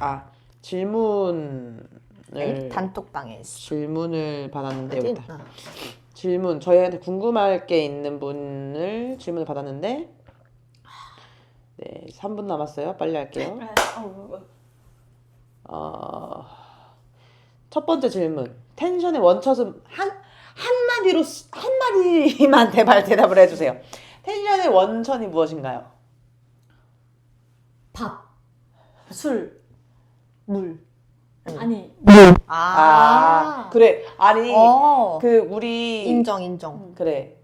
아 질문을 단톡방에 있어. 질문을 받았는데 어디? 여기다 어. 질문 저희한테 궁금할 게 있는 분을 질문을 받았는데 네 3분 남았어요 빨리 할게요 어, 첫 번째 질문 텐션의 원천은 한 한마디로 스- 한마디만 대발 대답을 해주세요 텐션의 원천이 무엇인가요? 밥, 술, 물. 아니 아, 그래 아니 어. 그 우리 인정 인정. 그래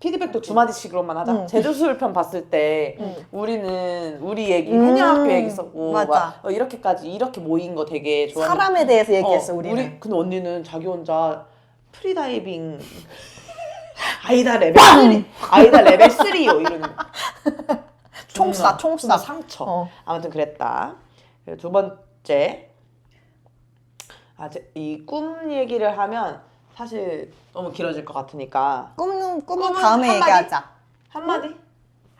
피드백도 두 마디씩으로만 하자 응. 제주술 편 봤을 때 응. 우리는 우리 얘기 음, 한양학교 얘기 있었고 맞아. 막, 어, 이렇게까지 이렇게 모인 거 되게 좋아하는 사람에 대해서 얘기했어 어, 우리는. 우리 근데 언니는 자기 혼자 프리다이빙 아이다 레벨 3 아이다 레벨 3요 이러는 총싸. 존나 상처 어. 아무튼 그랬다 두 번 째 아 이 꿈 얘기를 하면 사실 너무 길어질 것 같으니까 꿈은 꿈은 다음에 한마디? 얘기하자. 한마디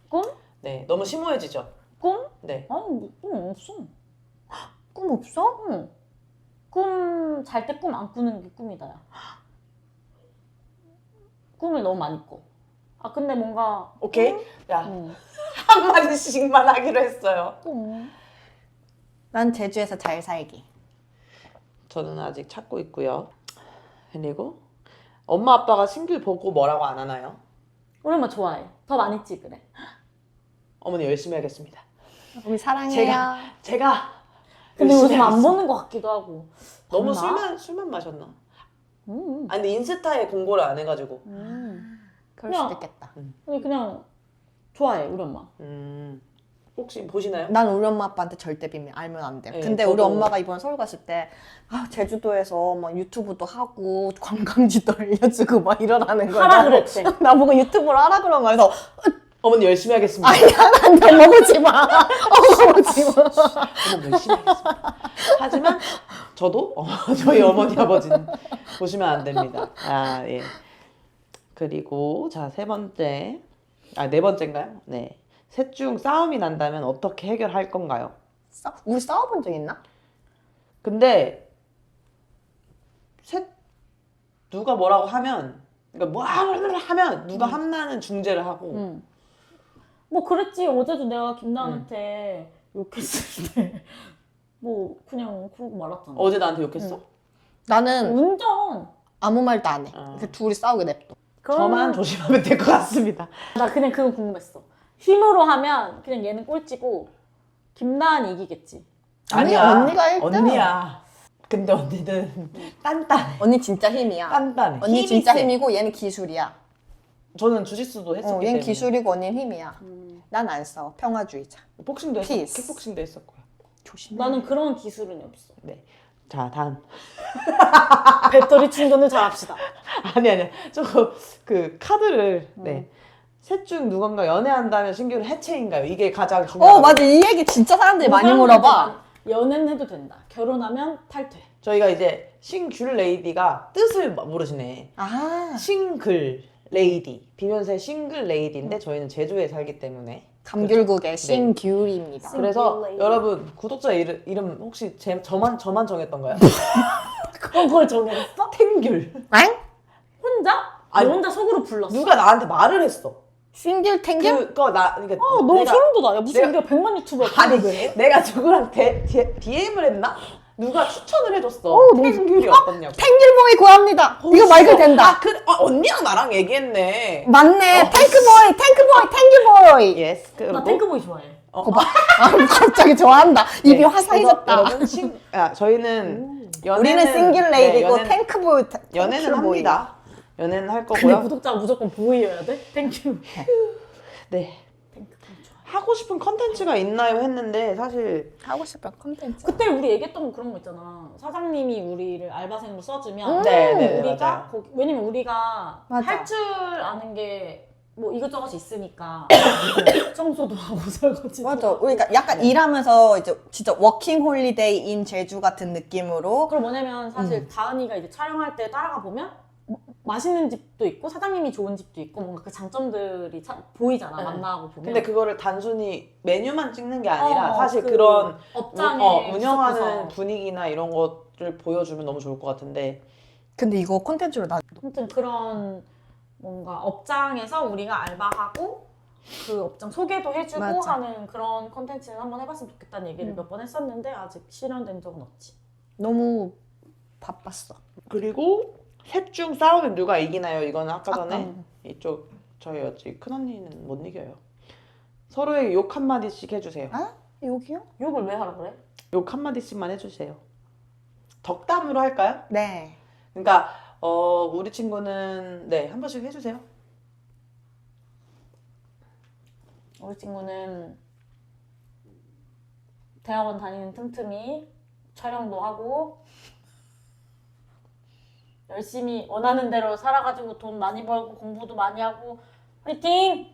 꿈? 네 너무 심오해지죠 꿈? 네 아니 뭐꿈 없어. 꿈 없어? 응. 꿈잘 때 꿈 안 꾸는 게 꿈이다야. 꿈을 너무 많이 꿔. 아 근데 뭔가 오케이 야 응. 한마디씩만 하기로 했어요 꿈. 난 제주에서 잘 살기. 저는 아직 찾고 있고요. 그리고 엄마 아빠가 싱글 보고 뭐라고 안 하나요? 우리 엄마 좋아해. 더 많이 찍으래. 어머니 열심히 하겠습니다. 우리 사랑해요. 제가 제가 근데 열심히 요즘 안 하겠습니다. 보는 것 같기도 하고. 너무 봤나? 술만 술만 마셨나? 음. 아니 근데 인스타에 공고를 안 해가지고. 음. 그럴 그냥- 수도 있겠다. 아니 그냥 좋아해 우리 엄마. 음 혹시 보시나요? 난 우리 엄마 아빠한테 절대 비밀 알면 안 돼. 네, 근데 우리 저도- 엄마가 이번 서울 갔을 때 아, 제주도에서 막 유튜브도 하고 관광지도 알려주고 막 이러라는 거야. 하라 그랬대. 나보고 유튜브를 하라 그런 거야. 그래서 어머니 열심히 하겠습니다. 아니야 난내 먹지 마. 어, 먹지 마. 어머니 열심히 하겠습니다. 하지만 저도 어, 저희 어머니 아버지는 보시면 안 됩니다. 아 예. 그리고 자 세 번째 아 네 번째인가요? 네. 셋 중 싸움이 난다면 어떻게 해결할 건가요? 싸- 우리 싸워본 적 있나? 근데 셋 누가 뭐라고 하면 그러니까 뭐 하면 누가 함나는 중재를 하고 응. 뭐 그랬지 어제도 내가 김나은한테 욕했을 때 뭐 그냥 그러고 말았잖아. 어제 나한테 욕했어? 나는 운전. 아무 말도 안 해. 어. 그 둘이 싸우게 냅둬. 저만 조심하면 될 것 같습니다. 나 그냥 그거 궁금했어. 힘으로 하면 그냥 얘는 꼴찌고 김나은이 이기겠지. 아니, 언니가 일등. 언니야. 근데 언니는 단단해. 언니 진짜 힘이야. 단단해. 언니 힘이 진짜 세. 힘이고 얘는 기술이야. 저는 주짓수도 했었기 어, 얘는 때문에. 기술이고 언니는 힘이야. 난 안 싸워. 평화주의자. 복싱도 했었고 피스. 킥복싱도 했었고요. 조심해. 나는 그런 기술은 없어. 네. 자 다음. 배터리 충전을 잘 합시다. 아니 아니. 저그 카드를 음. 네. 셋 중 누군가 연애한다면 신규는 해체인가요? 이게 가장 중요한. 어 맞아 이 얘기 진짜 사람들이 뭐 많이 사람들한테 물어봐. 연애는 해도 된다. 결혼하면 탈퇴. 저희가 이제 싱귤 레이디가 뜻을 모르시네. 아 싱글 레이디 비면세 싱글 레이디인데 저희는 제주에 살기 때문에 감귤국의 신귤입니다. 그래서 레이디. 여러분 구독자 이름, 이름 혹시 제, 저만 저만 정했던가요? 그런 걸 정했어? 탱귤 응? 혼자? 아니, 너 혼자 속으로 불렀어. 누가 나한테 말을 했어. 싱귤 탱귤? 그거 나 그러니까 어, 너무 내가, 소름 돋아. 야, 무슨 내가- 우리가 100만 유튜버야. 아니 그래? 내가 누구랑 대, 디, DM을 했나? 누가 추천을 해줬어. 어, 너무 탱귤이 어떻냐고. 탱귤보이 구합니다. 이거 말도 된다. 아, 그래. 아, 언니랑 나랑 얘기했네. 맞네. 어. 탱크보이, 탱크보이, 탱귤보이. 예스. 그리고 나 탱크보이 좋아해. 어, 거봐. 아, 갑자기 좋아한다. 입이 네, 화사해졌다. 그래서 여러분 싱, 아, 저희는 연애는 우리는 싱글 레이디고 네, 연애는- 탱크보이, 탱- 연애는 탱귤보이. 합니다. 연애는 할 근데 거고요. 구독자가 무조건 보이여야 돼? 탱큐. 네. 좋아. 하고 싶은 컨텐츠가 있나요? 했는데 사실 하고 싶은 컨텐츠. 그때 우리 얘기했던 거 그런 거 있잖아. 사장님이 우리를 알바생으로 써주면 음, 네, 네, 우리가 맞아요. 거기, 왜냐면 우리가 맞아. 할 줄 아는 게 뭐 이것저것 있으니까 청소도 하고 설거지도 맞아. 하고. 그러니까 약간 일하면서 이제 진짜 워킹 홀리데이 인 제주 같은 느낌으로 그리고 뭐냐면 사실 다은이가 이제 촬영할 때 따라가 보면 뭐- 맛있는 집도 있고 사장님이 좋은 집도 있고 뭔가 그 장점들이 차- 보이잖아 네. 만나고 보면. 근데 그거를 단순히 메뉴만 찍는 게 아니라 어, 사실 그 그, 런 업장에 어, 운영하는 있어서. 분위기나 이런 것을 보여주면 너무 좋을 것 같은데 근데 이거 콘텐츠로 나 아무튼 그런 뭔가 업장에서 우리가 알바하고 그 업장 소개도 해주고 맞아. 하는 그런 컨텐츠는 한번 해봤으면 좋겠다는 얘기를 음. 몇번 했었는데 아직 실현된 적은 없지. 너무 바빴어. 그리고 셋 중 싸우면 누가 이기나요? 이거는 아까 전에 아까는. 이쪽 저희 여지 큰 언니는 못 이겨요. 서로에게 욕한 마디씩 해주세요. 아? 여기요? 욕을 왜 하라 그래? 욕 한 마디씩만 해주세요. 덕담으로 할까요? 네. 그러니까 어 우리 친구는 네 한 번씩 해주세요. 우리 친구는 대학원 다니는 틈틈이 촬영도 하고 열심히 원하는 대로 살아가지고 돈 많이 벌고 공부도 많이 하고 화이팅!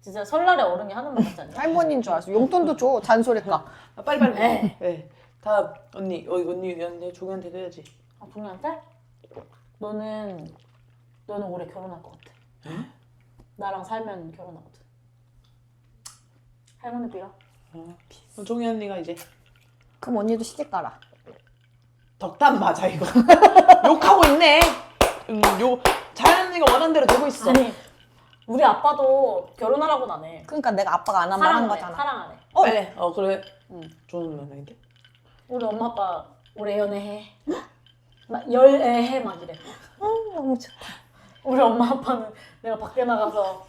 진짜 설날에 어른이 하는 말 같지 않냐? 할머니인 줄 알았어. 용돈도 줘. 잔소리가. 아, 빨리 빨리. 네. 네. 다음 언니 어, 언니 언니 종현한테 해야지. 아, 동료한테? 너는 너는 올해 결혼할 것 같아. 응? 나랑 살면 결혼하거든. 할머니 빌어. 어, 종현 언니가 이제 그럼 언니도 시집 가라. 덕담 맞아 이거. 욕하고 있네. 음, 욕 자연 언니가 원하는 대로 되고 있어. 아니 우리 아빠도 결혼하라고는 안 해. 그러니까 내가 아빠가 안한말한 사랑 안 해. 거잖아. 사랑 안 해. 어, 네. 어 그래. 응. 좋은 면인데. 우리 엄마 아빠 올해 연애해. 막 열애해 막 이래. 어, 너무 좋다. 우리 엄마 아빠는 내가 밖에 나가서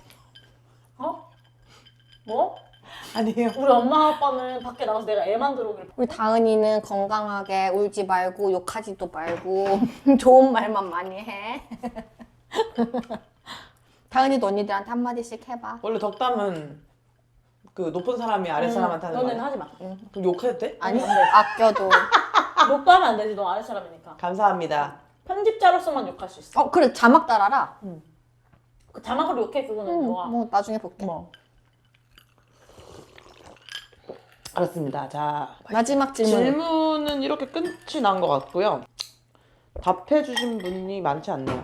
어? 뭐? 아니에요. 우리 엄마 아빠는 밖에 나가서 내가 애만 들어오길 우리 다은이는 건강하게 울지 말고 욕하지도 말고 좋은 말만 많이 해. 다은이도 언니들한테 한마디씩 해봐. 원래 덕담은 그 높은 사람이 아래 사람한테 하는 너는 거야. 하지 마. 그럼 욕해도 돼? 아니, 아껴도. 욕도 하면 안 되지. 너 아래 사람이니까. 감사합니다. 편집자로서만 욕할 수 있어. 어, 그래. 자막 달아라. 그 자막으로 욕해 그거는 응, 너가. 뭐 나중에 볼게. 뭐. 알았습니다. 자 마지막 질문. 질문은 이렇게 끝이 난 것 같고요. 답해주신 분이 많지 않네요.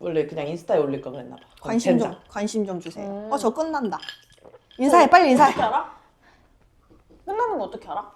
원래 그냥 인스타에 올릴 거 그랬나 봐. 관심 좀. 관심 좀 주세요. 음. 어, 저 끝난다. 인사해, 빨리 인사해. 어떻게 알아? 끝나는 거 어떻게 알아?